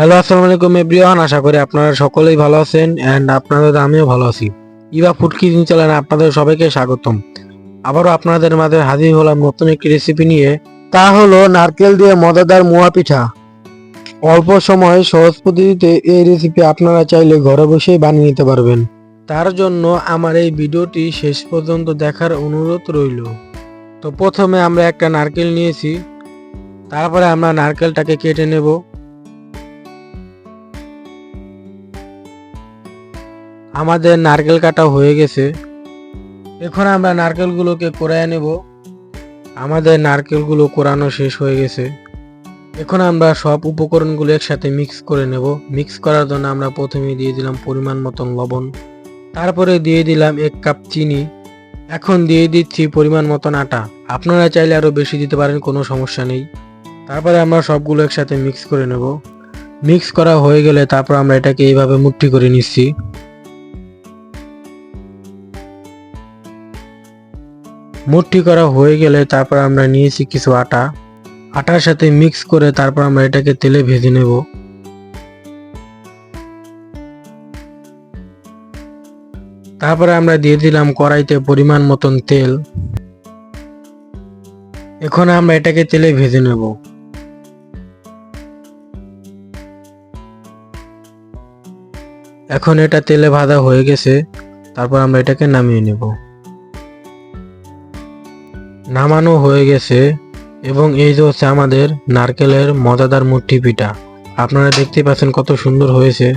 Hello আসসালামু আলাইকুম everyone আশা করি আপনারা সকলেই ভালো আছেন অ্যান্ড আপনাদের আমিও ভালো আছি। ইবা ফুড কিচিং চ্যানেলে আপনাদের সবাইকে স্বাগতম। আবারও আপনাদের মাঝে হাজির হলাম নতুন একটি রেসিপি নিয়ে। তা হলো নারকেল দিয়ে মজাদার মোয়া পিঠা। অল্প সময় সহজ পদ্ধতিতে এই রেসিপি আপনারা চাইলে ঘরে বসেই বানিয়ে নিতে পারবেন। তার জন্য আমার এই ভিডিওটি শেষ পর্যন্ত দেখার অনুরোধ রইল। তো প্রথমে আমরা একটা নারকেল নিয়েছি। তারপরে আমরা নারকেলটাকে কেটে নেব। আমাদের নারকেল কাটা হয়ে গেছে। এখন আমরা নারকেলগুলোকে কোরায় নেব। আমাদের নারকেলগুলো কোরানো শেষ হয়ে গেছে। এখন আমরা সব উপকরণগুলো একসাথে মিক্স করে নেব। মিক্স করার জন্য আমরা প্রথমে দিয়ে দিলাম পরিমাণ মতন লবণ। তারপরে দিয়ে দিলাম এক কাপ চিনি। এখন দিয়ে দিচ্ছি পরিমাণ মতন আটা। আপনারা চাইলে আরও বেশি দিতে পারেন, কোনো সমস্যা নেই। তারপরে আমরা সবগুলো একসাথে মিক্স করে নেব। মিক্স করা হয়ে গেলে তারপর আমরা এটাকে এইভাবে মুঠি করে নিচ্ছি। মুঠি করা হয়ে গেলে তারপর আমরা নিয়েছি কিছু আটা। আটার সাথে মিক্স করে তারপর আমরা এটাকে তেলে ভেজে নেব। তারপরে আমরা দিয়ে দিলাম কড়াইতে পরিমাণ মতন তেল। এখন আমরা এটাকে তেলে ভেজে নেব। এখন এটা তেলে ভাজা হয়ে গেছে। তারপর আমরা এটাকে নামিয়ে নেব। নামানো হয়ে গেছে এবং এই যে হচ্ছে আমাদের নারকেলের মজাদার মুঠি পিঠা। আপনারা দেখতে পাচ্ছেন কত সুন্দর হয়েছে।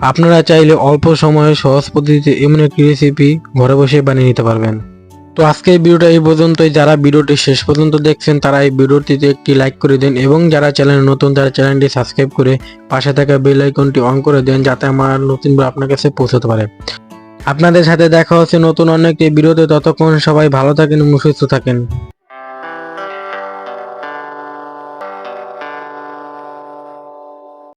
আপনারা চাইলে অল্প সময়ে সহজ পদ্ধতিতে এমন একটি রেসিপি ঘরে বসে বানিয়ে নিতে পারবেন। তো আজকের ভিডিওটা এই পর্যন্তই। যারা ভিডিওটি শেষ পর্যন্ত দেখছেন, তারা এই ভিডিওটিতে একটি লাইক করে দেন এবং যারা চ্যানেল নতুন, তারা চ্যানেলটি সাবস্ক্রাইব করে পাশে থাকা বেল আইকনটি অন করে দেন যাতে আমার নতুন আপনার কাছে পৌঁছতে পারে। আপনাদের সাথে দেখা হচ্ছে নতুন অনেকটি বিরোধে। ততক্ষণ সবাই ভালো থাকেন এবং সুস্থ থাকেন।